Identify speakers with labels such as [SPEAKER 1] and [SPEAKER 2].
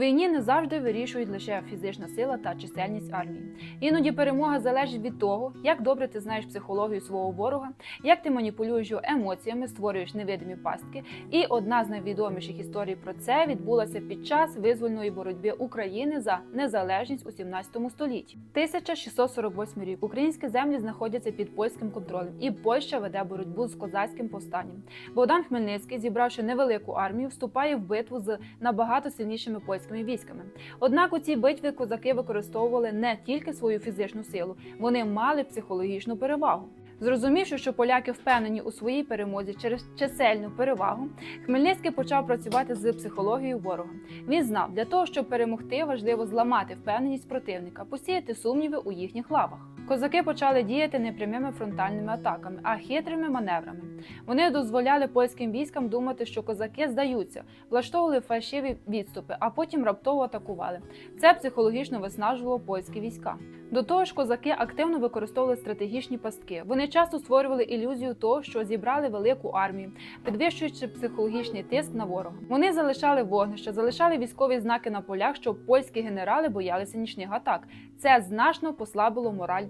[SPEAKER 1] Війні не завжди вирішують лише фізична сила та чисельність армії. Іноді перемога залежить від того, як добре ти знаєш психологію свого ворога, як ти маніпулюєш його емоціями, створюєш невидимі пастки. І одна з найвідоміших історій про це відбулася під час визвольної боротьби України за незалежність у 17 столітті. 1648 рік українські землі знаходяться під польським контролем, і Польща веде боротьбу з козацьким повстанням. Богдан Хмельницький, зібравши невелику армію, вступає в битву з набагато сильнішими польськими військами. Однак у цій битві козаки використовували не тільки свою фізичну силу, вони мали психологічну перевагу. Зрозумівши, що поляки впевнені у своїй перемозі через чисельну перевагу, Хмельницький почав працювати з психологією ворога. Він знав, для того, щоб перемогти, важливо зламати впевненість противника, посіяти сумніви у їхніх лавах. Козаки почали діяти не прямими фронтальними атаками, а хитрими маневрами. Вони дозволяли польським військам думати, що козаки здаються, влаштовували фальшиві відступи, а потім раптово атакували. Це психологічно виснажувало польські війська. До того ж, козаки активно використовували стратегічні пастки. Вони часто створювали ілюзію того, що зібрали велику армію, підвищуючи психологічний тиск на ворога. Вони залишали вогнища, залишали військові знаки на полях, щоб польські генерали боялися нічних атак. Це значно послабило мораль